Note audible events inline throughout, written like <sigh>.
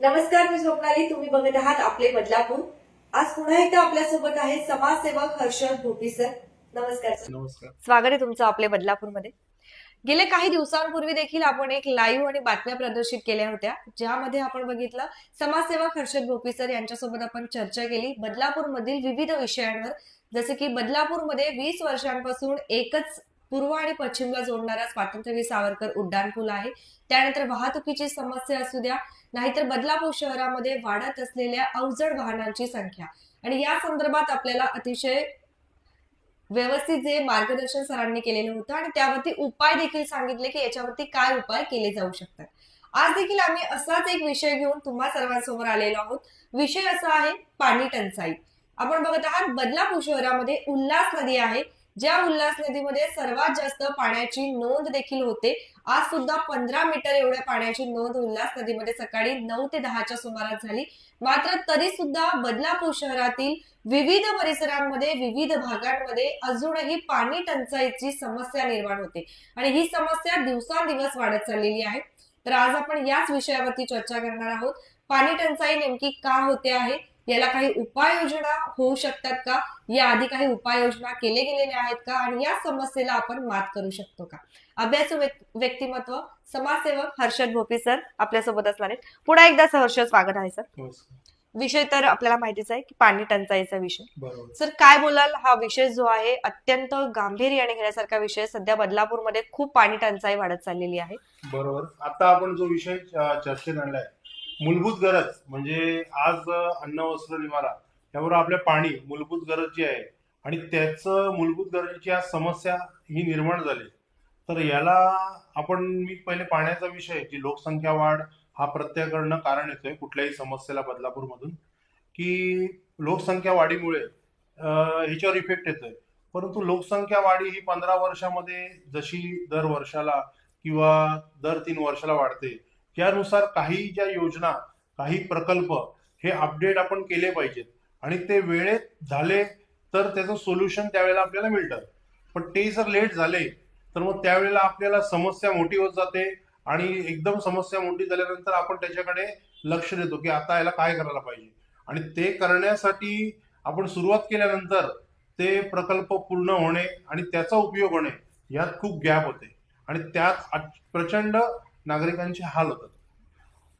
नमस्कार मी स्वप्नाली. तुम्ही बघत आहात आपले बदलापूर. आज पुन्हा एकदा आपल्यासोबत आहे समाजसेवक हर्षद भोपी सर. नमस्कार नमस्कार. स्वागत आहे तुमचं आपले बदलापूरमध्ये. गेले काही दिवसांपूर्वी देखील आपण एक लाईव्ह आणि बातम्या प्रदर्शित केल्या होत्या ज्यामध्ये आपण बघितलं समाजसेवक हर्षद भोपी सर यांच्यासोबत आपण चर्चा केली. बदलापूरमधील विविध विषयांवर. जसे की बदलापूरमध्ये वीस वर्षांपासून एकच पूर्व आणि पश्चिमला जोडणारा स्वातंत्र्यवीर सावरकर उड्डाण पूल आहे. त्यानंतर वाहतुकीची समस्या असू द्या नाहीतर बदलापूर शहरामध्ये वाढत असलेल्या अवजड वाहनांची संख्या. आणि या संदर्भात आपल्याला अतिशय व्यवस्थित जे मार्गदर्शन सरांनी केलेलं होतं आणि त्यावरती उपाय देखील सांगितले की याच्यावरती काय उपाय केले जाऊ शकतात. आज देखील आम्ही असाच एक विषय घेऊन तुम्हा सर्वांसमोर आलेलो आहोत. विषय असा आहे पाणी टंचाई. आपण बघत आहात बदलापूर शहरामध्ये उल्हास नदी आहे. ज्या उल्हास नदीमध्ये सर्वात जास्त पाण्याची नोंद देखील होते आज सुद्धा पंधरा मीटर एवढ्या पाण्याची नोंद उल्हास नदीमध्ये सकाळी नऊ ते दहाच्या सुमारास झाली. मात्र तरी सुद्धा बदलापूर शहरातील विविध परिसरांमध्ये विविध भागांमध्ये अजूनही पाणी टंचाईची समस्या निर्माण होते. आणि ही समस्या दिवसांदिवस वाढत चाललेली आहे. तर आज आपण याच विषयावरती चर्चा करणार आहोत. पाणी टंचाई नेमकी का होते आहे? याला काही उपाययोजना होऊ शकतात का? या आधी काही उपाययोजना केले गेलेल्या आहेत का? आणि या समस्येला आपण मात करू शकतो का? अभ्यासू व्यक्- व्यक्तिमत्व समाजसेवक हर्षद भोपी सर आपल्यासोबत असणार आहेत. पुन्हा एकदा सहर्ष स्वागत आहे सर. नमस्कार विषय तर आपल्याला माहितीच आहे की पाणी टंचाईचा विषय. सर काय बोलाल? हा विषय जो आहे अत्यंत गांभीर्याने घेण्यासारखा विषय सध्या बदलापूरमध्ये खूप पाणी टंचाई वाढत चाललेली आहे. बरोबर. आता आपण जो विषय चर्चेत आणलाय मूलभूत गरज म्हणजे आज अन्न वस्त्र निवारा यावर आपल्या पाणी मूलभूत गरज जी आहे आणि त्याचं मूलभूत गरजेची आज समस्या ही निर्माण झाली. तर याला आपण मी पहिले पाण्याचा विषय जी लोकसंख्या वाढ हा प्रत्येकाकडनं कारण येतोय कुठल्याही समस्येला बदलापूरमधून की लोकसंख्या वाढीमुळे ह्याच्यावर इफेक्ट येतोय. परंतु लोकसंख्या वाढी ही पंधरा वर्षामध्ये जशी दर वर्षाला किंवा दर तीन वर्षाला वाढते त्यानुसार काही ज्या योजना काही प्रकल्प हे अपडेट आपण केले पाहिजेत. आणि ते वेळेत झाले तर त्याचं सोल्युशन त्यावेळेला आपल्याला मिळतं पण ते जर लेट झाले तर मग त्यावेळेला आपल्याला समस्या मोठी होत जाते आणि एकदम समस्या मोठी झाल्यानंतर आपण त्याच्याकडे लक्ष देतो की आता याला काय करायला पाहिजे. आणि ते करण्यासाठी आपण सुरुवात केल्यानंतर ते प्रकल्प पूर्ण होणे आणि त्याचा उपयोग होणे यात खूप गॅप होते. आणि त्यात प्रचंड नागरिकांचे हाल होतात.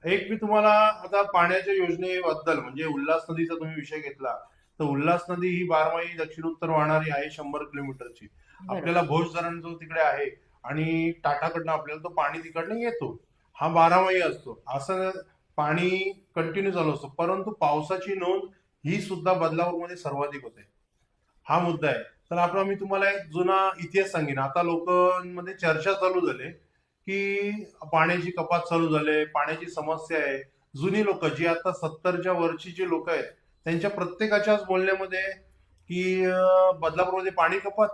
एक मी तुम्हाला आता पाण्याच्या योजनेबद्दल म्हणजे उल्हास नदीचा तुम्ही विषय घेतला तर उल्हास नदी ही बारमाही दक्षिण उत्तर वाहणारी आहे शंभर किलोमीटरची. आपल्याला भोज धरण जो तिकडे आहे आणि टाटाकडनं आपल्याला तो पाणी तिकडनं येतो हा बारामाही असतो. असं पाणी कंटिन्यू चालू असतो. परंतु पावसाची नोंद ही सुद्धा बदलापूरमध्ये सर्वाधिक होते. हा मुद्दा आहे. तर आपण मी तुम्हाला एक जुना इतिहास सांगेन. आता लोकांमध्ये चर्चा चालू झाली की पाण्याची कपात चालू झाले पाण्याची समस्या आहे. जुनी लोक जी आता सत्तरच्या वरची जी लोक आहेत त्यांच्या प्रत्येकाच्याच बोलण्यामध्ये की बदलापूरमध्ये पाणी कपात.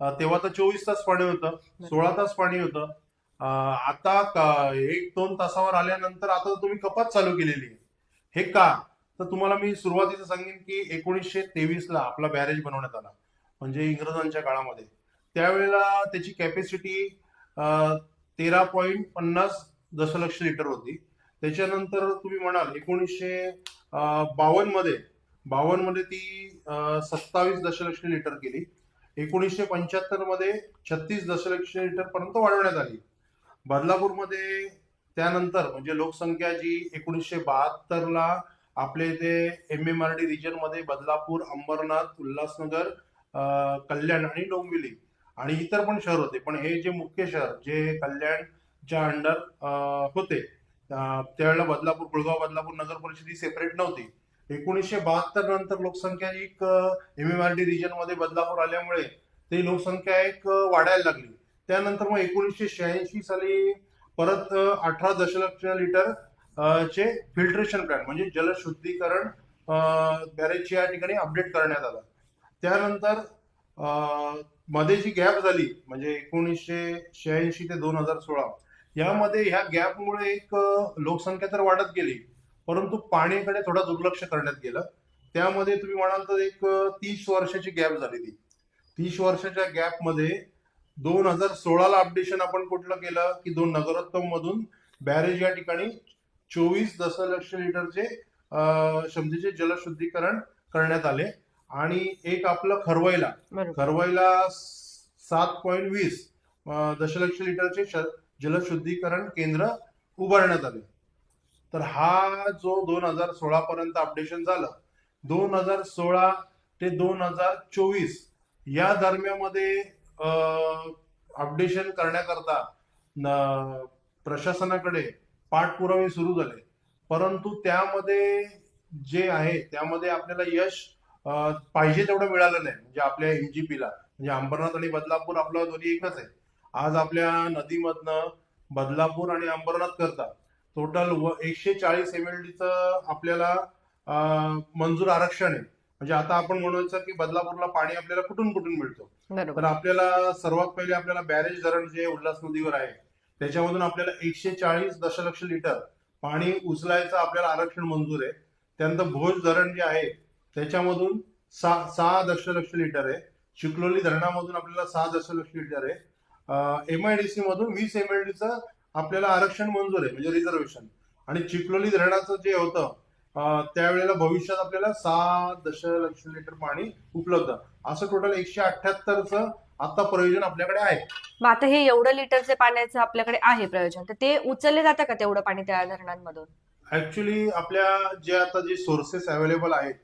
तेव्हा तर चोवीस तास पाणी होतं सोळा तास पाणी होतं. आता एक दोन तासावर आल्यानंतर आता तुम्ही कपात चालू केलेली आहे. हे का? तर तुम्हाला मी सुरुवातीचं सांगेन की एकोणीसशे तेवीस ला आपला बॅरेज बनवण्यात आला म्हणजे इंग्रजांच्या काळामध्ये. त्यावेळेला त्याची कॅपॅसिटी तेरा पॉईंट पन्नास दशलक्ष लिटर होती. त्याच्यानंतर तुम्ही म्हणाल एकोणीसशे बावन्नमध्ये बावन्नमध्ये ती सत्तावीस दशलक्ष लिटर केली. एकोणीसशे पंच्याहत्तरमध्ये छत्तीस दशलक्ष लिटर पर्यंत वाढवण्यात आली. बदलापूरमध्ये त्यानंतर म्हणजे लोकसंख्या जी एकोणीसशे बहात्तर ला आपल्या इथे एम एम आर डी रिजनमध्ये बदलापूर अंबरनाथ उल्हासनगर कल्याण आणि डोंबिवली. आणि इतर पण शहर होते. पण हे जे मुख्य शहर जे कल्याणच्या अंडर होते त्यावेळेला बदलापूर गुळगाव बदलापूर नगर परिषद ही सेपरेट नव्हती. एकोणीसशे बहात्तर नंतर लोकसंख्या एक एम एम आर डी रिजनमध्ये बदलापूर आल्यामुळे ते लोकसंख्या एक वाढायला लागली. त्यानंतर मग एकोणीसशे शहाऐंशी साली परत अठरा दशलक्ष लिटर चे फिल्ट्रेशन प्लॅन म्हणजे जलशुद्धीकरण बॅरेजची या ठिकाणी अपडेट करण्यात आलं. त्यानंतर मध्ये जी गॅप झाली म्हणजे एकोणीसशे शहाऐंशी ते दोन हजार सोळा यामध्ये ह्या गॅपमुळे एक लोकसंख्या तर वाढत गेली परंतु पाण्याकडे थोडं दुर्लक्ष करण्यात गेलं. त्यामध्ये तुम्ही म्हणाल तर एक तीस वर्षाची गॅप झाली ती. तीस वर्षाच्या गॅपमध्ये दोन हजार सोळाला अपडेशन आपण कुठलं केलं की दोन नगरोत्तम मधून बॅरेज या ठिकाणी चोवीस दशलक्ष लिटरचे क्षमतेचे जलशुद्धीकरण करण्यात आले. आणि एक आपलं खरवईला बरोबर. खरवईला सात पॉईंट वीस दशलक्ष लिटरचे जलशुद्धीकरण केंद्र उभारण्यात आले. तर हा जो दोन हजार सोळा पर्यंत अपडेशन झालं दोन हजार सोळा ते दोन हजार चोवीस या दरम्यामध्ये अपडेशन करण्याकरता प्रशासनाकडे पाठपुरावे सुरू झाले. परंतु त्यामध्ये जे आहे त्यामध्ये आपल्याला यश पाहिजे तेवढं मिळालं नाही. म्हणजे आपल्या एमजीपीला म्हणजे अंबरनाथ आणि बदलापूर आपलं दोन्ही एकच आहे. आज आपल्या नदीमधनं बदलापूर आणि अंबरनाथ करता टोटल एकशे चाळीस एम एल डीचं आपल्याला मंजूर आरक्षण आहे. म्हणजे आता आपण म्हणायचं की बदलापूरला पाणी आपल्याला कुठून कुठून मिळतो? तर आपल्याला सर्वात पहिले आपल्याला बॅरेज धरण जे उल्हास नदीवर आहे त्याच्यामधून आपल्याला एकशे चाळीस दशलक्ष लिटर पाणी उचलायचं आपल्याला आरक्षण मंजूर आहे. त्यानंतर भोज धरण जे आहे त्याच्यामधून सहा सहा दशलक्ष लिटर आहे. चिखलोली धरणामधून आपल्याला सहा दशलक्ष लिटर आहे. एम आय डी सी मधून वीस एम एल डीचं आपल्याला आरक्षण मंजूर आहे म्हणजे रिझर्वेशन आणि चिखलोली धरणाचं जे होतं त्यावेळेला भविष्यात आपल्याला सहा दशलक्ष लिटर पाणी उपलब्ध. असं टोटल एकशे अठ्याहत्तरचं आता प्रयोजन आपल्याकडे आहे. मग आता हे एवढं लिटरचे पाण्याचं आपल्याकडे आहे प्रयोजन तर ते उचलले जातं का तेवढं पाणी त्या धरणांमधून? ऍक्च्युली आपल्या जे आता जे सोर्सेस अवेलेबल आहेत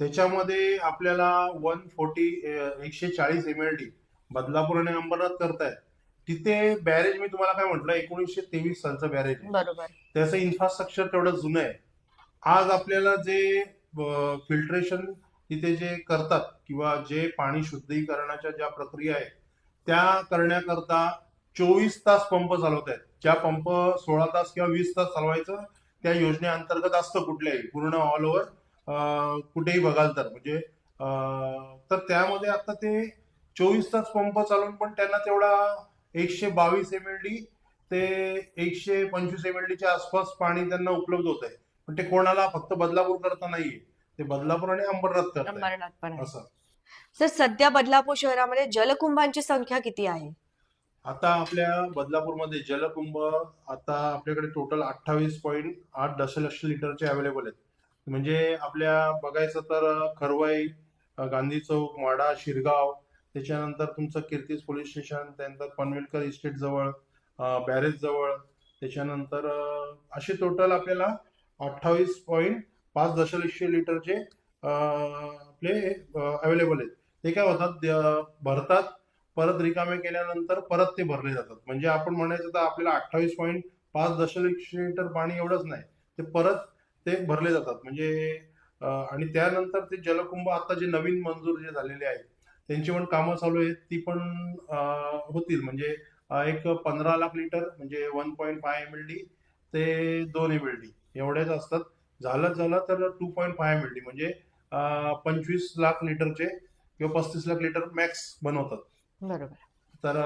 त्याच्यामध्ये आपल्याला वन फोर्टी एकशे चाळीस एम एल डी बदलापूर आणि अंबरनाथ करतायत. तिथे बॅरेज मी तुम्हाला काय म्हटलं एकोणीसशे तेवीस सालचं बॅरेज आहे. बरोबर. त्याचं इन्फ्रास्ट्रक्चर तेवढं जुनं आहे. आज आपल्याला जे फिल्ट्रेशन तिथे जे करतात किंवा जे पाणी शुद्धीकरणाच्या ज्या प्रक्रिया आहेत त्या करण्याकरता चोवीस तास पंप चालवत आहेत ज्या पंप सोळा तास किंवा वीस तास चालवायचं त्या योजनेअंतर्गत असतं कुठल्याही पूर्ण ऑल ओव्हर कुठेही बघाल तर. म्हणजे तर त्यामध्ये आता ते चोवीस तास पंप चालवून पण त्यांना तेवढा एकशे बावीस एम एल डी ते एकशे पंचवीस एम एल डीच्या आसपास पाणी त्यांना उपलब्ध होत आहे पण ते कोणाला फक्त बदलापूर करता नाहीये. ते बदलापूर आणि अंबरनाथ करतात असं. सर सध्या बदलापूर शहरामध्ये जलकुंभांची संख्या किती आहे? आता आपल्या बदलापूरमध्ये जलकुंभ आता आपल्याकडे टोटल अठ्ठावीस पॉईंट आठ दशलक्ष लिटरचे अवेलेबल आहेत. म्हणजे आपल्या बघायचं तर खरवाई गांधी चौक माडा शिरगाव त्याच्यानंतर तुमचं कीर्तीस पोलीस स्टेशन त्यानंतर पनवेलकर इस्टेट जवळ बॅरेज जवळ त्याच्यानंतर असे टोटल आपल्याला अठ्ठावीस पॉईंट पाच दशलक्ष लिटरचे आपले अवेलेबल आहेत. ते काय होतात भरतात परत रिकामे केल्यानंतर परत ते भरले जातात. म्हणजे आपण म्हणायचं तर आपल्याला अठ्ठावीस पॉईंट पाच दशलक्ष लिटर पाणी एवढंच नाही. ते परत ते भरले जातात. म्हणजे आणि त्यानंतर ते जलकुंभ आता जे नवीन मंजूर जे झालेले आहेत त्यांची पण कामं चालू आहेत. ती पण होतील. म्हणजे एक पंधरा लाख लिटर म्हणजे one point five M L D ते दोन एम एल डी एवढेच असतात. झालं झालं तर two point five M L D म्हणजे पंचवीस लाख लिटरचे किंवा पस्तीस लाख लिटर मॅक्स बनवतात. बरोबर. तर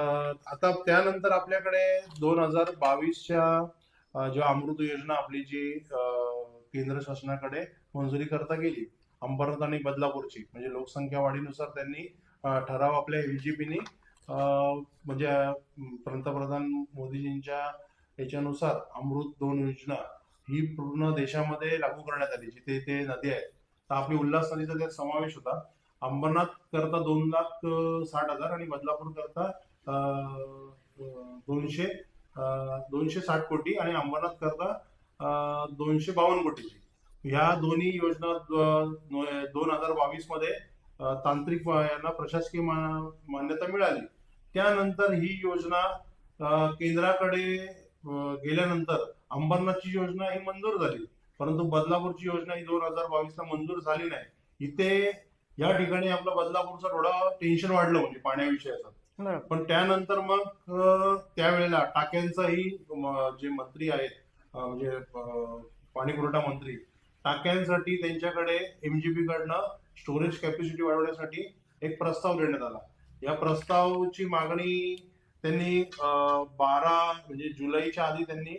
आता त्यानंतर आपल्याकडे दोन हजार बावीसच्या जेव्हा अमृत योजना आपली जी केंद्र शासनाकडे मंजुरी करता गेली. अंबरनाथ आणि बदलापूरची. म्हणजे लोकसंख्या वाढीनुसार त्यांनी ठराव आपल्या एलजीपीने म्हणजे पंतप्रधान मोदीजींच्या याच्यानुसार अमृत दोन योजना ही पूर्ण देशामध्ये लागू करण्यात आली जिथे ते नदी आहेत. तर आपली उल्हास नदीचा त्यात समावेश होता. अंबरनाथ करता दोन लाख साठ हजार आणि बदलापूर करता दोनशे दोनशे साठ कोटी आणि अंबरनाथ करता दोनशे बावन्न कोटीची ह्या दोन्ही योजना दोन हजार बावीसमध्ये तांत्रिक यांना प्रशासकीय मान्यता मिळाली. त्यानंतर ही योजना केंद्राकडे गेल्यानंतर अंबरनाथची योजना ही मंजूर झाली. परंतु बदलापूरची योजना ही दोन हजार बावीसला मंजूर झाली नाही. इथे या ठिकाणी आपलं बदलापूरचं थोडं टेन्शन वाढलं म्हणजे पाण्याविषयाचं पण त्यानंतर मग त्यावेळेला टाक्यांचाही जे मंत्री आहेत म्हणजे पाणी पुरवठा मंत्री टाक्यांसाठी त्यांच्याकडे एमजीपी कडनं स्टोरेज कॅपॅसिटी वाढवण्यासाठी एक प्रस्ताव देण्यात आला. या प्रस्तावची मागणी त्यांनी बारा म्हणजे जुलैच्या आधी त्यांनी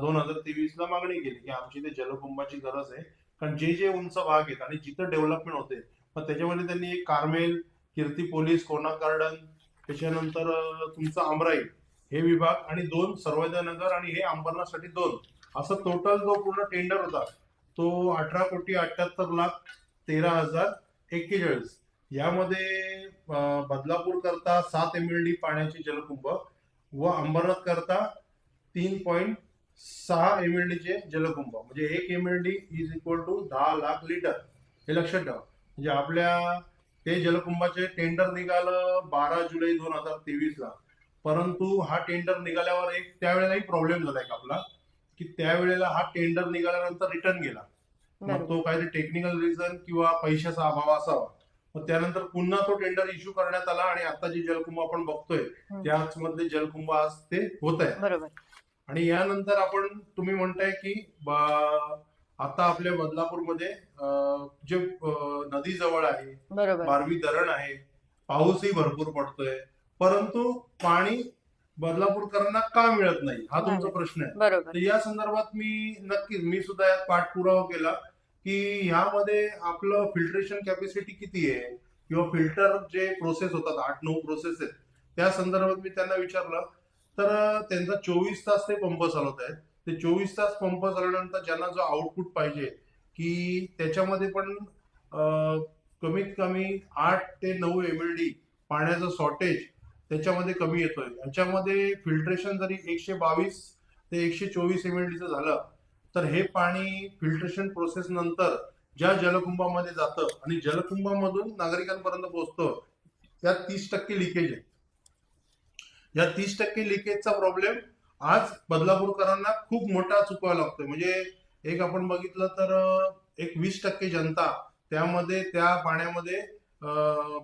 दोन हजार तेवीस ला मागणी केली की आमची ते जलकुंभाची गरज आहे. कारण जे जे उंच भाग आहेत आणि जिथं डेव्हलपमेंट होते मग त्याच्यामध्ये त्यांनी एक कार्मेल कीर्ती पोलीस कोना गार्डन त्याच्यानंतर तुमचं आमराई हे विभाग आणि दोन सर्वजनगर आणि हे अंबरनाथसाठी दोन. असं टोटल जो पूर्ण टेंडर होता तो अठरा कोटी अठ्याहत्तर लाख तेरा हजार एक्केचाळीस. यामध्ये बदलापूर करता सात एम एल डी पाण्याचे जलकुंभ व अंबरनाथ करता तीन पॉईंट सहा एम एल डीचे जलकुंभ. म्हणजे एक M L D is equal to दहा लाख लिटर हे लक्षात ठेवा. म्हणजे आपल्या ते जलकुंभाचे टेंडर निघालं बारा जुलै दोन हजार तेवीस ला परंतु हा टेंडर निघाल्यावर एक त्यावेळेलाही प्रॉब्लेम झाला एक आपला की त्यावेळेला हा टेंडर निघाल्यानंतर रिटर्न गेला. मग तो काहीतरी टेक्निकल रिझन किंवा पैशाचा अभाव असावा. मग त्यानंतर पुन्हा तो टेंडर इश्यू करण्यात आला आणि आता जे जलकुंभ आपण बघतोय. त्याच मधले जलकुंभ आज ते होत आहे आणि यानंतर आपण तुम्ही म्हणताय की आता आपल्या बदलापूरमध्ये जे नदी जवळ आहे बारवी धरण आहे पाऊसही भरपूर पडतोय. परंतु पाणी बदलापूरकरांना का मिळत नाही? हा तुमचा. प्रश्न आहे. तर या संदर्भात मी नक्कीच मी सुद्धा यात पाठपुरावा केला की ह्यामध्ये आपलं फिल्ट्रेशन कॅपॅसिटी किती आहे? किंवा फिल्टर जे प्रोसेस होतात आठ नऊ प्रोसेस आहेत त्या संदर्भात मी त्यांना विचारलं. तर त्यांचा चोवीस तास ते पंप चालवत आहेत. ते चोवीस तास पंप चालवल्यानंतर ज्यांना जो आउटपुट पाहिजे की त्याच्यामध्ये पण कमीत कमी आठ ते नऊ एम एल डी पाण्याचं शॉर्टेज त्याच्यामध्ये कमी येतोय. याच्यामध्ये फिल्ट्रेशन जरी एकशे बावीस ते एकशे चोवीस एम एल डीचं झालं तर हे पाणी फिल्ट्रेशन प्रोसेस नंतर ज्या जलकुंभामध्ये जातं आणि जलकुंभामधून नागरिकांपर्यंत पोहोचतं त्यात तीस टक्के लिकेज आहे. या तीस टक्के लिकेजचा प्रॉब्लेम आज बदलापूरकरांना खूप मोठा चुकवा लागतोय. म्हणजे एक आपण बघितलं तर एक वीस टक्के जनता त्यामध्ये त्या पाण्यामध्ये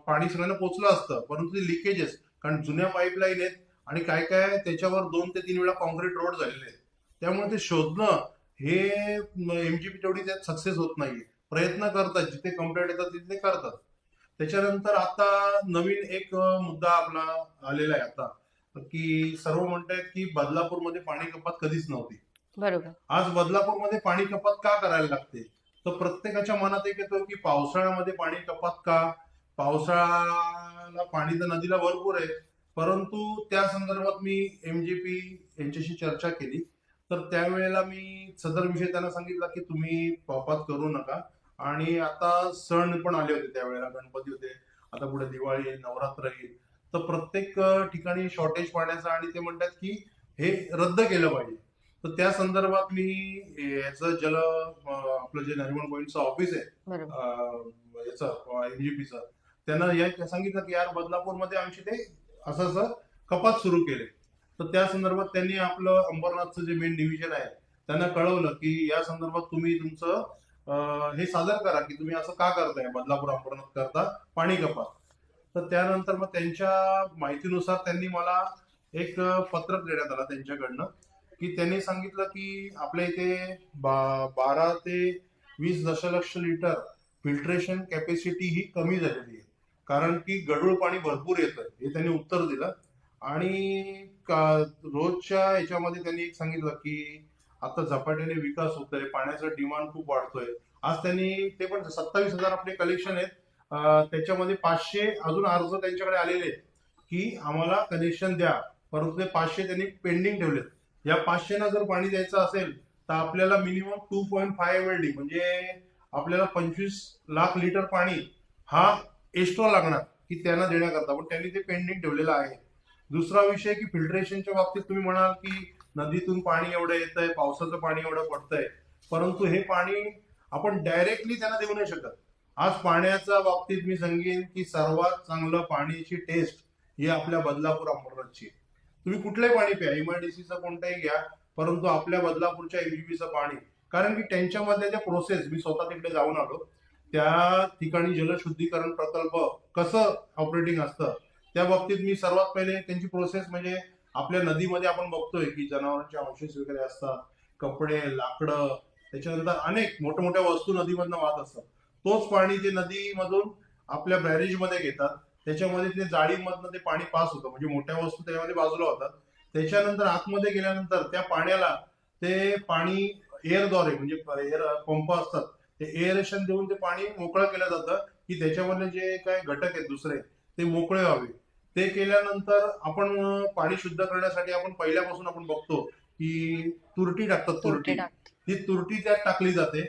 पाणी सगळ्यांना पोचलं असतं परंतु ते लिकेजेस कारण जुन्या पाईपलाईन आहेत आणि काय काय त्याच्यावर दोन ते तीन वेळा कॉन्क्रीट रोड झालेले आहेत. त्यामुळे ते शोधणं हे एमजीपी तेवढी त्यात सक्सेस होत नाहीये. प्रयत्न करतात जिथे कंप्लेंट येतात तिथे करतात. त्याच्यानंतर आता नवीन एक मुद्दा आपला आलेला आहे आता की सर्व म्हणतायत की बदलापूरमध्ये पाणी कपात कधीच नव्हती. बरोबर. आज बदलापूरमध्ये पाणी कपात का करायला लागते? तर प्रत्येकाच्या मनात एक येतो की पावसाळ्यामध्ये पाणी कपात का? पावसाळ्याला पाणी तर नदीला भरपूर आहे परंतु त्या संदर्भात मी एमजीपी यांच्याशी चर्चा केली. तर त्यावेळेला मी सदर विषय त्यांना सांगितला की तुम्ही कपात करू नका. आणि आता सण पण आले होते त्यावेळेला गणपती होते आता पुढे दिवाळी येईल नवरात्र येईल. तर प्रत्येक ठिकाणी शॉर्टेज पाण्याचं आणि ते म्हणतात की हे रद्द केलं पाहिजे. तर त्या संदर्भात मी याचं जल आपलं जे नरिमन पॉईंटचं ऑफिस आहे याचं एनजीपीचं त्यांना या सांगितलं की यार बदलापूरमध्ये आमची ते असं असं कपात सुरू केले. तर त्या संदर्भात त्यांनी आपलं अंबरनाथचं जे मेन डिव्हिजन आहे त्यांना कळवलं की या संदर्भात तुम्ही तुमचं हे सादर करा की तुम्ही असं का करताय? बदलापूर अंबरनाथ करता पाणी कपात. तर त्यानंतर मग त्यांच्या माहितीनुसार त्यांनी मला एक पत्रक देण्यात आलं त्यांच्याकडनं की त्यांनी सांगितलं की आपल्या इथे बा बारा ते वीस दशलक्ष लिटर फिल्ट्रेशन कॅपॅसिटी ही कमी झालेली आहे. कारण की गढूळ पाणी भरपूर येतं. हे त्यांनी उत्तर दिलं. आणि रोजच्या याच्यामध्ये त्यांनी एक सांगितलं की आता झपाट्याने विकास होतोय पाण्याचा डिमांड खूप वाढतोय. आज त्यांनी ते पण सत्तावीस हजार आपले कलेक्शन आहेत. त्याच्यामध्ये पाचशे अजून अर्ज त्यांच्याकडे आलेले आहेत की आम्हाला कनेक्शन द्या. परंतु ते पाचशे त्यांनी पेंडिंग ठेवलेत. या पाचशेना जर पाणी द्यायचं असेल तर आपल्याला minimum two point five L D म्हणजे आपल्याला पंचवीस लाख लिटर पाणी हा एक्स्ट्रा लागणार की त्यांना देण्याकरता. पण त्यांनी ते पेंडिंग ठेवलेलं आहे. दुसरा विषय की फिल्ट्रेशनच्या बाबतीत तुम्ही म्हणाल की नदीतून पाणी एवढं येत आहे पावसाचं पाणी एवढं पडतंय. परंतु हे पाणी आपण डायरेक्टली त्यांना देऊ नाही शकत. आज पाण्याच्या बाबतीत मी सांगेन की सर्वात चांगलं पाण्याची टेस्ट ही आपल्या बदलापूर अमरनाथची तुम्ही कुठलंही पाणी प्या एमआयडीसीचं कोणतंही घ्या परंतु आपल्या बदलापूरच्या एमजीबीचं पाणी. कारण की त्यांच्यामध्ये ज्या प्रोसेस मी स्वतः तिकडे जाऊन आलो त्या ठिकाणी जलशुद्धीकरण प्रकल्प कसं ऑपरेटिंग असतं त्या बाबतीत मी सर्वात पहिले त्यांची प्रोसेस म्हणजे आपल्या नदीमध्ये आपण बघतोय की जनावरांचे अवशेष वगैरे असतात कपडे लाकडं त्याच्यानंतर अनेक मोठ्या मोठ्या वस्तू नदीमधनं वाहत असतात. तोच पाणी ते नदीमधून आपल्या बॅरेजमध्ये घेतात त्याच्यामध्ये ते जाळीमधनं ते पाणी पास होतं म्हणजे मोठ्या वस्तू त्यामध्ये बाजूला होतात. त्याच्यानंतर आतमध्ये गेल्यानंतर त्या पाण्याला ते पाणी एअरद्वारे म्हणजे एअर पंप असतात ते एअरेशन देऊन ते पाणी मोकळं केलं जातं की त्याच्यामधले जे काय घटक आहेत दुसरे ते मोकळे व्हावे. ते केल्यानंतर आपण पाणी शुद्ध करण्यासाठी आपण पहिल्यापासून आपण बघतो की तुरटी टाकतात तुरटी ती तुरटी त्यात टाकली जाते.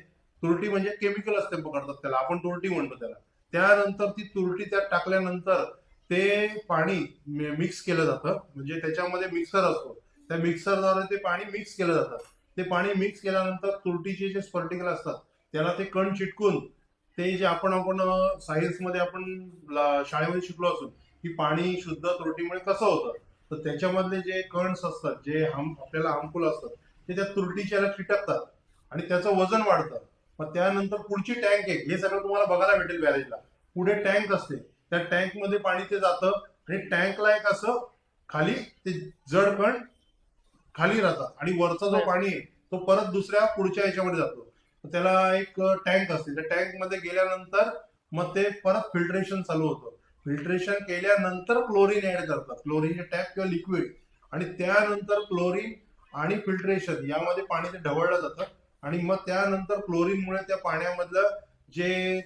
तुरटी म्हणजे केमिकल असते पकडतात त्याला आपण तुरटी म्हणतो त्याला. त्यानंतर ती तुरटी त्यात टाकल्यानंतर ते पाणी मिक्स केलं जातं. म्हणजे त्याच्यामध्ये मिक्सर असतो. त्या मिक्सरद्वारे ते पाणी मिक्स केलं जातं. ते पाणी मिक्स केल्यानंतर तुरटीचे जे स्पर्टिकल असतात त्याला ते कण चिटकून ते जे आपण आपण सायन्समध्ये आपण शाळेमध्ये शिकलो असून की पाणी शुद्ध तुरटीमुळे कसं होतं? तर त्याच्यामधले जे कणस असतात जे हम आपल्याला हार्मफुल असतात ते त्या तुरटीच्या याला चिटकतात आणि त्याचं वजन वाढतं. मग त्यानंतर पुढची टँक आहे हे सगळं तुम्हाला बघायला भेटेल बॅरेजला. पुढे टँक असते. त्या टँकमध्ये पाणी ते जातं आणि टँकला एक असं खाली ते जड कण खाली राहतात आणि वरचा जो. पाणी आहे तो परत दुसऱ्या पुढच्या याच्यामध्ये जातो. त्याला एक टँक असते. त्या टँकमध्ये गेल्यानंतर मग ते परत फिल्ट्रेशन चालू होतं. फिल्ट्रेशन केल्यानंतर क्लोरीन ऍड करतात. क्लोरीनचे टॅप किंवा लिक्विड आणि त्यानंतर क्लोरीन आणि फिल्ट्रेशन यामध्ये पाणी ते ढवळलं जातं. आणि मग त्यानंतर क्लोरीनमुळे त्या पाण्यामधलं जे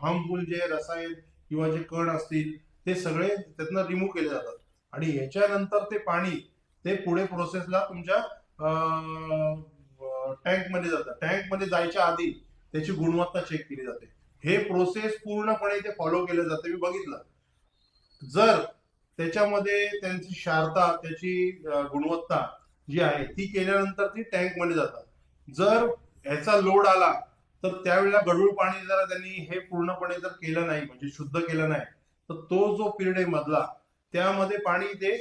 हार्मफुल जे रसायन किंवा जे कण असतील ते सगळे त्यातनं रिमूव्ह केले जातात. आणि याच्यानंतर ते पाणी ते पुढे प्रोसेसला तुमच्या टँकमध्ये जातं टँकमध्ये जायच्या आधी त्याची गुणवत्ता चेक केली जाते. हे प्रोसेस पूर्णपणे ते फॉलो केलं जातं. मी बघितलं. जर त्याच्यामध्ये त्यांची शारदा त्याची गुणवत्ता जी आहे ती केल्यानंतर ती टँकमध्ये जातात. जर ह्याचा लोड आला तर त्यावेळेला गढूळ पाणी जर त्यांनी हे पूर्णपणे जर केलं नाही म्हणजे शुद्ध केलं नाही तर तो जो पिरियड आहे मधला त्यामध्ये पाणी ते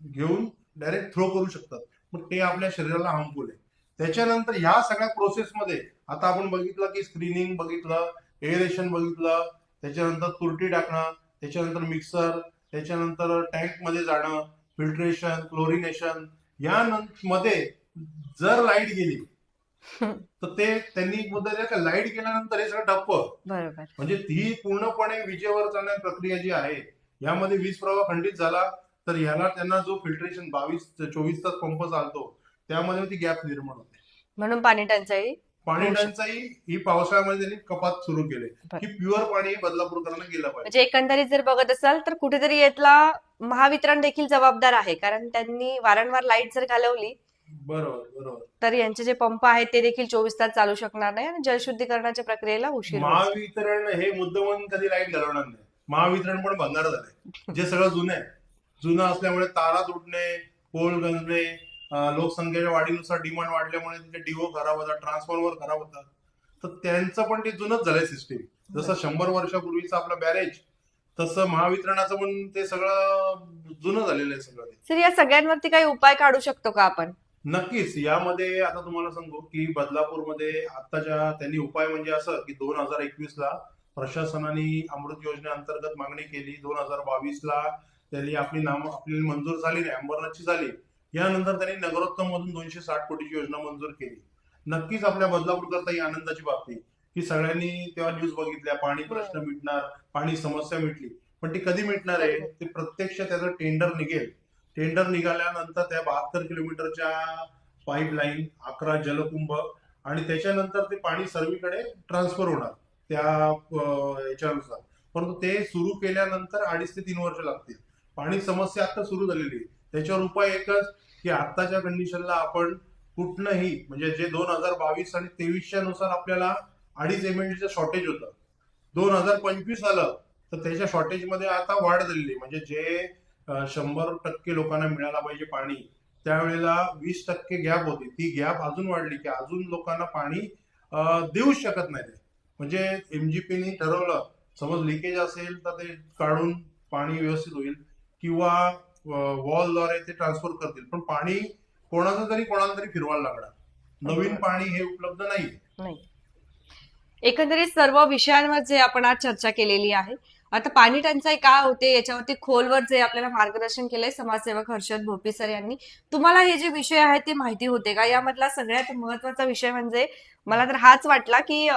घेऊन डायरेक्ट थ्रो करू शकतात. मग ते आपल्या शरीराला हार्मफुल आहे. त्याच्यानंतर ह्या सगळ्या प्रोसेसमध्ये आता आपण बघितलं की स्क्रीनिंग बघितलं एअरेशन बघितलं त्याच्यानंतर तुरटी टाकणं त्याच्यानंतर मिक्सर त्याच्यानंतर टँकमध्ये जाणं फिल्ट्रेशन क्लोरिनेशन या मध्ये जर लाइट गेली <laughs> तर ते त्यांनी एक मुद्दा दिला की लाइट गेल्यानंतर हे सगळं ठप्प. म्हणजे ही पूर्णपणे विजेवर चालणारी प्रक्रिया जी आहे यामध्ये वीज प्रवाह खंडित झाला तर ह्याला त्यांना जो फिल्ट्रेशन बावीस चोवीस तास पंप चालतो त्यामध्ये ती गॅप निर्माण होते. म्हणून पाणी टंचाई पाणी. टंचाई ही पावसाळ्यामध्ये त्यांनी कपात सुरू केली. की प्युअर पाणी बदलापूरकरांना गेलं पाहिजे. म्हणजे एकंदरीत जर बघत असाल तर कुठेतरी यातला महावितरण देखील जबाबदार आहे. कारण त्यांनी वारंवार लाइट जर घालवली बरोबर बरोबर. तर यांचे जे पंप आहेत ते देखील चोवीस तास चालू शकणार नाही आणि जलशुद्धीकरणाच्या प्रक्रियेला उशीर होईल. महावितरण हे मुद्दामून कधी लाइट घालवणार नाही. महावितरण पण भंगार झालंय. जे सगळं जुनं आहे. जुनं असल्यामुळे तारा तुटणे पोल गंजणे लोकसंख्येच्या वाढीनुसार डिमांड वाढल्यामुळे तिथे डिओ खराब होतात ट्रान्सफॉर्मर खराब होतात तर त्यांचं पण ते जुनच झालंय सिस्टीम जसं शंभर वर्षापूर्वीचं आपलं बॅरेज तसं महावितरणाचं पण ते सगळं जुनं झालेलं आहे सगळं ते. सर या सगळ्यांवरती काही उपाय काढू शकतो का आपण? नक्कीच. यामध्ये आता तुम्हाला सांगू की बदलापूरमध्ये आताच्या त्यांनी उपाय म्हणजे असं की दोन हजार एकवीस ला प्रशासनाने अमृत योजनेअंतर्गत मागणी केली. दोन हजार बावीस ला त्यांनी आपली नाम आपली मंजूर झाली नाही अंबरनाथची झाली. यानंतर त्यांनी नगरोत्तम मधून दोनशे साठ कोटीची योजना मंजूर केली. नक्कीच आपल्या बदलापूर करता ही आनंदाची बाब आहे की सगळ्यांनी तेव्हा न्यूज बघितल्या पाणी प्रश्न मिटणार पाणी समस्या मिटली. पण ती कधी मिटणार आहे ते प्रत्यक्ष त्याचं टेंडर निघेल. टेंडर निघाल्यानंतर त्या बहात्तर किलोमीटरच्या पाईपलाईन अकरा जलकुंभ आणि त्याच्यानंतर ते पाणी सर्वीकडे ट्रान्सफर होणार त्या याच्यानुसार. परंतु ते सुरू केल्यानंतर अडीच ते तीन वर्ष लागतील. पाणी समस्या आता सुरू झालेली आहे. त्याच्यावर उपाय एकच की आत्ताच्या कंडिशनला आपण कुठनंही म्हणजे जे दोन हजार बावीस आणि तेवीसच्या नुसार आपल्याला अडीच एम एल शॉर्टेज होतं. दोन हजार पंचवीस आलं तर त्याच्या शॉर्टेजमध्ये आता वाढ झालेली. म्हणजे जे शंभर टक्के लोकांना मिळायला पाहिजे पाणी त्यावेळेला वीस टक्के गॅप होती. ती गॅप अजून वाढली की अजून लोकांना पाणी देऊ देऊच शकत नाही ते. म्हणजे एमजीपीनी ठरवलं समज लिकेज असेल तर ते काढून पाणी व्यवस्थित होईल. किंवा वॉलद्वारे ते ट्रान्सफर करतील. पण पाणी कोणाचं तरी कोणाला तरी फिरवायला लागणार. नवीन पाणी हे उपलब्ध नाही. नाही. एकंदरीत सर्व विषयांवर जे आपण आज चर्चा केलेली आहे आता पाणी टंचाई का होते? याच्यावरती खोलवर जे आपल्याला मार्गदर्शन केलंय समाजसेवक हर्षद भोपी सर यांनी तुम्हाला हे जे विषय आहेत ते माहिती होते का? यामधला सगळ्यात महत्त्वाचा विषय म्हणजे मला तर हाच वाटला की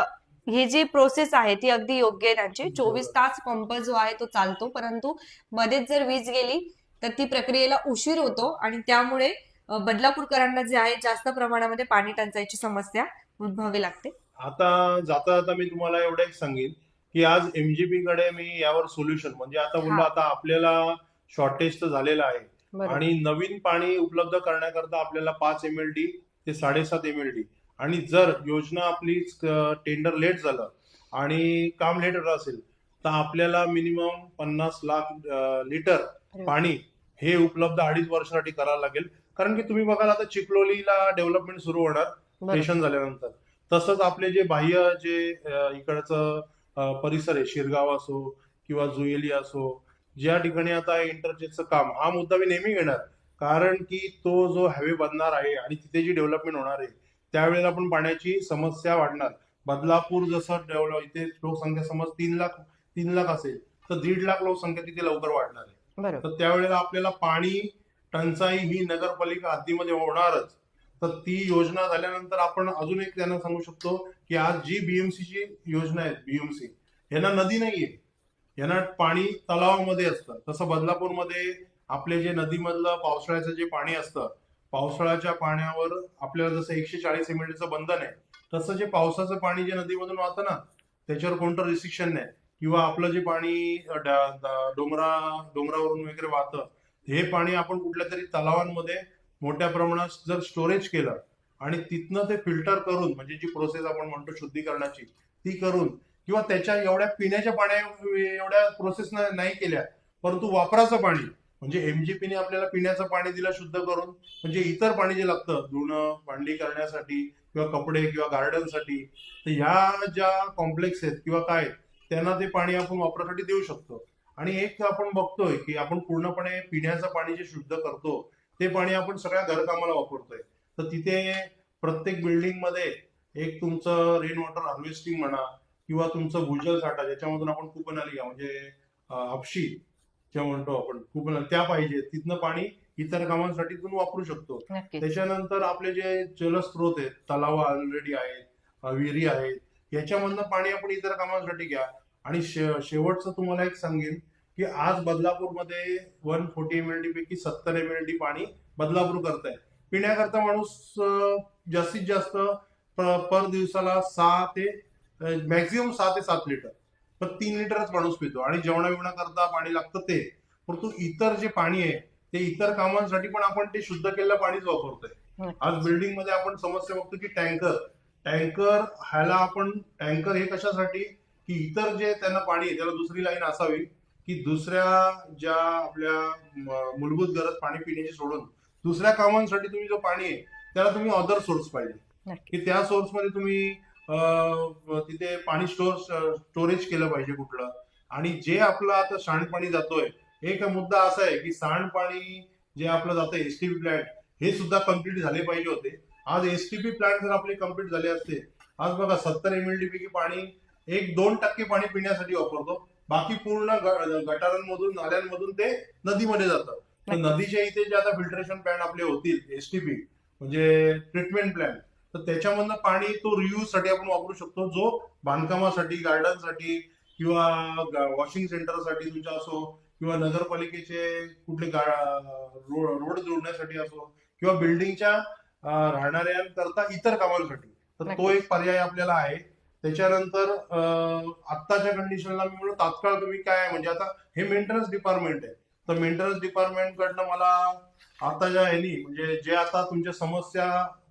ही जी प्रोसेस आहे ती अगदी योग्य आहे त्यांची. चोवीस तास पंप जो आहे तो चालतो परंतु मध्येच जर वीज गेली तर ती प्रक्रियेला उशीर होतो आणि त्यामुळे बदलापूरकरांना जे आहे जास्त प्रमाणामध्ये पाणी टंचाईची समस्या उद्भवावी लागते आता जाता जाता मी तुम्हाला एवढं एक सांगेन की आज एमजीपी कडे मी यावर सोल्युशन म्हणजे आता बोललो. आता आपल्याला शॉर्टेज तर झालेलं आहे आणि नवीन पाणी उपलब्ध करण्याकरता आपल्याला पाच एम एल डी ते साडेसात एम एल डी आणि जर योजना आपली टेंडर लेट झालं आणि काम लेट असेल तर आपल्याला मिनिमम पन्नास लाख लिटर. पाणी हे उपलब्ध अडीच वर्षासाठी करावं लागेल. कारण की तुम्ही बघाल आता चिखलोलीला डेव्हलपमेंट सुरू होणार स्टेशन झाल्यानंतर. तसंच आपले जे बाह्य जे इकडचं परिसर आहे शिरगाव असो किंवा जुएली असो ज्या ठिकाणी आता इंटरचेसचं काम हा मुद्दा मी नेहमी घेणार. कारण की तो जो हायवे बनणार आहे आणि तिथे जी डेव्हलपमेंट होणार आहे त्यावेळेला पण पाण्याची समस्या वाढणार. बदलापूर जसं डेव्हलप इथे लोकसंख्या समज तीन लाख तीन लाख असेल तर दीड लाख लोकसंख्या तिथे लवकर वाढणार आहे. तर त्यावेळेला आपल्याला पाणी टंचाई ही नगरपालिका हद्दीमध्ये होणारच. तर ती योजना झाल्यानंतर आपण अजून एक त्यांना सांगू शकतो की आज जी बीएमसी ची योजना आहे बीएमसी यांना नदी नाहीये. यांना पाणी तलावामध्ये असतं. तसं बदलापूरमध्ये आपले जे नदीमधलं पावसाळ्याचं जे पाणी असतं पावसाळ्याच्या पाण्यावर आपल्याला जसं एकशे चाळीस एमएलचं बंधन आहे तसं जे पावसाचं पाणी जे नदीमधून वाहतं ना त्याच्यावर कोणतं रिस्ट्रिक्शन नाही. किंवा आपलं जे पाणी डोंगरा डोंगरावरून वगैरे वाहतं हे पाणी आपण कुठल्या तरी तलावांमध्ये मोठ्या प्रमाणात जर स्टोरेज केलं आणि तिथनं ते फिल्टर करून म्हणजे जी प्रोसेस आपण म्हणतो शुद्धीकरणाची ती करून किंवा त्याच्या एवढ्या पिण्याच्या पाण्या एवढ्या प्रोसेस नाही केल्या परंतु वापराचं पाणी म्हणजे एमजीपीने आपल्याला पिण्याचं पाणी दिलं शुद्ध करून म्हणजे इतर पाणी जे लागतं धुणं भांडी करण्यासाठी किंवा कपडे किंवा गार्डनसाठी तर ह्या ज्या कॉम्प्लेक्स आहेत किंवा काय आहेत, त्यांना ते पाणी आपण वापरासाठी देऊ शकतो. आणि एक आपण बघतोय की आपण पूर्णपणे पिण्याचं पाणी जे शुद्ध करतो ते पाणी आपण सगळ्या घरकामाला वापरतोय. तर तिथे प्रत्येक बिल्डिंगमध्ये एक तुमचं रेन वॉटर हार्वेस्टिंग म्हणा किंवा तुमचं भूजल साठा ज्याच्यामधून आपण कुपनालिका म्हणजे अं, हापशी ज्या म्हणतो आपण कुपन त्या पाहिजे तिथनं पाणी इतर कामांसाठी तुम्ही वापरू शकतो. त्याच्यानंतर आपले जे जलस्रोत आहेत तलाव ऑलरेडी आहेत विहिरी आहेत याच्यामधनं पाणी आपण इतर कामांसाठी घ्या. आणि शे- शेवटचं तुम्हाला एक सांगेन की आज बदलापूरमध्ये one forty M L D पैकी सत्तर एम एल डी पाणी बदलापूर करताय. पिण्याकरता माणूस जास्तीत जास्त पर दिवसाला सहा ते मॅक्झिमम सहा ते सात लिटर. पण तीन लिटरच माणूस पितो आणि जेवणा बिवणा करता पाणी लागतं ते. परंतु इतर जे पाणी आहे ते इतर कामांसाठी पण आपण ते शुद्ध केलेलं पाणीच वापरतोय. आज बिल्डिंगमध्ये आपण समस्या बघतो की टँकर टँकर ह्याला आपण टँकर हे कशासाठी? की इतर जे त्यांना पाणी आहे त्याला दुसरी लाईन असावी की दुसऱ्या ज्या आपल्या मूलभूत गरज पाणी पिण्याची सोडून दुसऱ्या कामांसाठी तुम्ही जो पाणी आहे त्याला तुम्ही अदर सोर्स पाहिजे. की त्या सोर्समध्ये तुम्ही तिथे पाणी स्टोर स्टोरेज केलं पाहिजे कुठलं. आणि जे आपलं आता सांडपाणी जातोय एक मुद्दा असा आहे की सांडपाणी जे आपलं जातं एसटीपी प्लॅन्ट हे सुद्धा कंप्लीट झाले पाहिजे होते. आज एसटीपी प्लॅन्ट जर आपले कंप्लीट झाले असते आज बघा सत्तर एम एल डी पैकी पाणी एक दोन टक्के पाणी पिण्यासाठी वापरतो. बाकी पूर्ण गटारांमधून नाल्यांमधून ते नदीमध्ये जातं. तर. नदीच्या इथे जे आता फिल्टरेशन प्लॅन्ट आपले होतील एसटीपी म्हणजे ट्रीटमेंट प्लॅन्ट तर त्याच्यामधनं पाणी तो रियूजसाठी आपण वापरू शकतो. जो बांधकामासाठी गार्डनसाठी किंवा वॉशिंग सेंटरसाठी तुमच्या असो किंवा नगरपालिकेचे कुठले रोड रोड जोडण्यासाठी असो किंवा बिल्डिंगच्या राहणाऱ्यांकरता इतर कामांसाठी. तर तो. एक पर्याय आपल्याला आहे. त्याच्यानंतर आत्ताच्या कंडिशनला मी म्हणून तात्काळ तुम्ही काय म्हणजे आता हे मेंटेनन्स डिपार्टमेंट आहे. तर मेंटेनन्स डिपार्टमेंट कडनं मला आता ज्या ह्यानी म्हणजे जे आता तुमच्या समस्या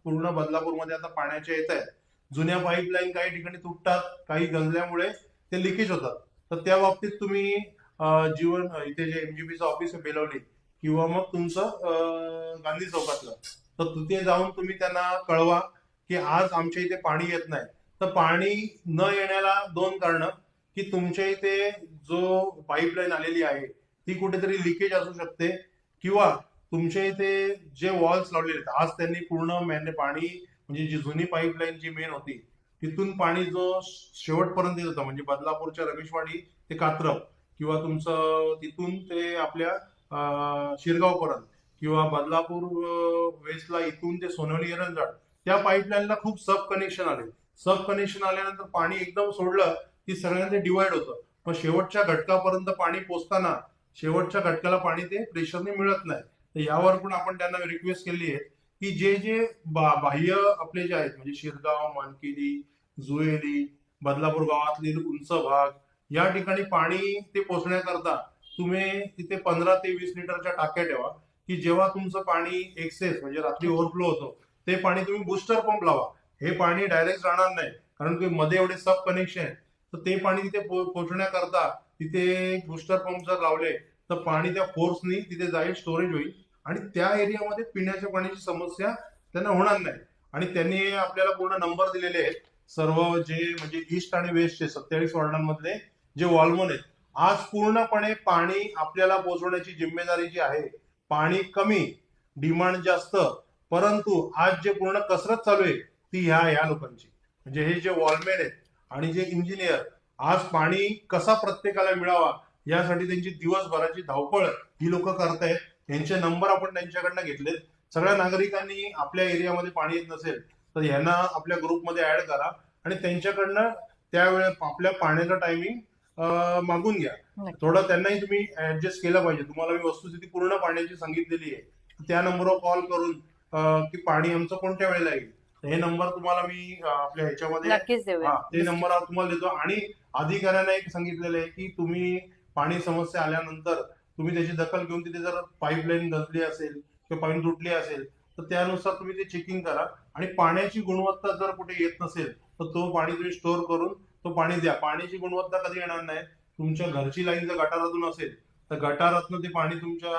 पूर्ण बदलापूरमध्ये आता पाण्याच्या येत आहेत. जुन्या पाईपलाईन काही ठिकाणी तुटतात काही गंजल्यामुळे ते लिकेज होतात. तर त्या बाबतीत तुम्ही जीवन इथे जे एमजीबीचं ऑफिस आहे बेलवली किंवा मग तुमचं गांधी चौकातलं तर तिथे जाऊन तुम्ही त्यांना कळवा की आज आमच्या इथे पाणी येत नाही. तर पाणी न येण्याला दोन कारण की तुमच्या इथे जो पाईपलाईन आलेली आहे ती कुठेतरी लिकेज असू शकते किंवा तुमच्या इथे जे वॉल्स लावलेले आहेत आज त्यांनी पूर्ण मेन पाणी म्हणजे जी जुनी पाईपलाईन जी मेन होती तिथून पाणी जो शेवटपर्यंत येत होता म्हणजे बदलापूरच्या रमेशवाडी ते कात्रप किंवा तुमचं तिथून ते आपल्या शिरगाव शिरगावपर्यंत किंवा बदलापूर वेस्टला इथून ते सोनवली एरंजाड त्या पाईपलाईनला खूप सब कनेक्शन आले. सब कनेक्शन आल्यानंतर पाणी एकदम सोडलं की सगळ्यांचे डिवाइड होतं. पण शेवटच्या घटकापर्यंत पाणी पोचताना शेवटच्या घटकाला पाणी ते प्रेशरने मिळत नाही. तर यावर पण आपण त्यांना रिक्वेस्ट केली आहे की जे जे बा- बाह्य आपले जे आहेत म्हणजे शिरगाव मानकिली जुएली बदलापूर गावातले उंच भाग या ठिकाणी पाणी ते पोचण्याकरता तुम्ही तिथे पंधरा ते वीस लिटरच्या टाक्या ठेवा. की जेव्हा तुमचं पाणी एक्सेस म्हणजे रात्री ओव्हरफ्लो होतो ते पाणी तुम्ही बुस्टर पंप लावा. हे पाणी डायरेक्ट जाणार नाही कारण की मध्ये एवढे सब कनेक्शन आहे तर ते पाणी तिथे पो- पोहोचण्याकरता तिथे बुस्टर पंप जर लावले तर पाणी त्या फोर्सनी तिथे जाईल स्टोरेज होईल. आणि त्या एरियामध्ये पिण्याच्या पाण्याची समस्या त्यांना होणार नाही. आणि त्यांनी आपल्याला पूर्ण नंबर दिलेले आहेत. सर्व जे म्हणजे ईस्ट आणि वेस्टचे सत्तेचाळीस वॉर्डांमधले जे वॉल्मन आहेत आज पूर्णपणे पाणी आपल्याला पोहोचवण्याची जिम्मेदारी जी आहे पाणी कमी डिमांड जास्त परंतु आज जे पूर्ण कसरत चालू आहे ती ह्या ह्या लोकांची. म्हणजे हे जे वॉलमेन आहेत आणि जे इंजिनियर आज पाणी कसा प्रत्येकाला मिळावा यासाठी त्यांची दिवसभराची धावपळ ही लोक करतायत. यांचे नंबर आपण त्यांच्याकडनं घेतलेत. सगळ्या नागरिकांनी आपल्या एरियामध्ये पाणी येत नसेल तर यांना आपल्या ग्रुपमध्ये ऍड करा आणि त्यांच्याकडनं त्यावेळे आपल्या पाण्याचं टायमिंग मागून घ्या. थोडं त्यांनाही तुम्ही ऍडजस्ट केलं पाहिजे. तुम्हाला मी वस्तुस्थिती पूर्ण पाण्याची सांगितलेली आहे. त्या नंबरवर कॉल करून की पाणी आमचं कोणत्या वेळेला येईल? हे नंबर तुम्हाला मी आपल्या ह्याच्यामध्ये हा ते नंबर तुम्हाला देतो. आणि अधिकाऱ्यांना एक सांगितलेलं आहे की तुम्ही पाणी समस्या आल्यानंतर तुम्ही त्याची दखल घेऊन तिथे जर पाईपलाईन गजली असेल किंवा पाईप तुटली असेल तर त्यानुसार तुम्ही ते चेकिंग करा. आणि पाण्याची गुणवत्ता जर कुठे येत नसेल तर तो पाणी तुम्ही स्टोअर करून तो पाणी द्या. पाण्याची गुणवत्ता कधी येणार नाही? तुमच्या घरची लाईन जर गटारातून असेल तर गटारातून ते पाणी तुमच्या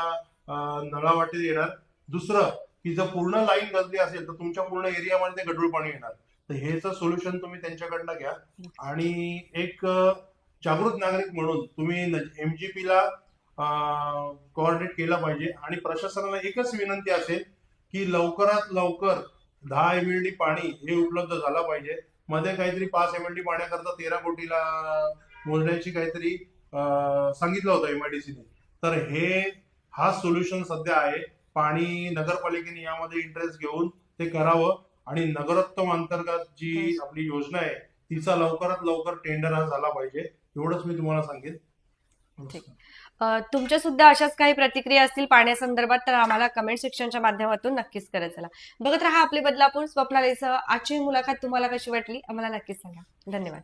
अं, नळावाटेत येणार. दुसरं की जर पूर्ण लाईन गजली असेल तर तुमच्या पूर्ण एरियामध्ये ते गढूळ पाणी येणार. तर हेच सोल्युशन तुम्ही त्यांच्याकडनं घ्या. आणि एक जागृत नागरिक म्हणून तुम्ही एमजीपी ला कोऑर्डिनेट केला पाहिजे. आणि प्रशासनाला एकच विनंती असेल की लवकरात लवकर दहा एम एल डी पाणी हे उपलब्ध झालं पाहिजे. मध्ये काहीतरी पाच एम एल डी पाण्याकरता तेरा कोटीला मोजण्याची काहीतरी सांगितलं होतं एमआयडीसीने तर हे हा सोल्युशन सध्या आहे. पाणी नगरपालिकेने यामध्ये इंटरेस्ट घेऊन ते करावं. आणि नगरोत्तम अंतर्गत जी आपली योजना आहे तिचा लवकरात लवकर टेंडर हा झाला पाहिजे. एवढंच मी तुम्हाला सांगेन. तुमच्या सुद्धा अशाच काही प्रतिक्रिया असतील पाण्यासंदर्भात तर आम्हाला कमेंट सेक्शनच्या माध्यमातून नक्कीच करत चला. बघत राहा आपली बदलापूर स्वप्नालीसह. आजची मुलाखत तुम्हाला कशी वाटली आम्हाला नक्कीच सांगा. धन्यवाद.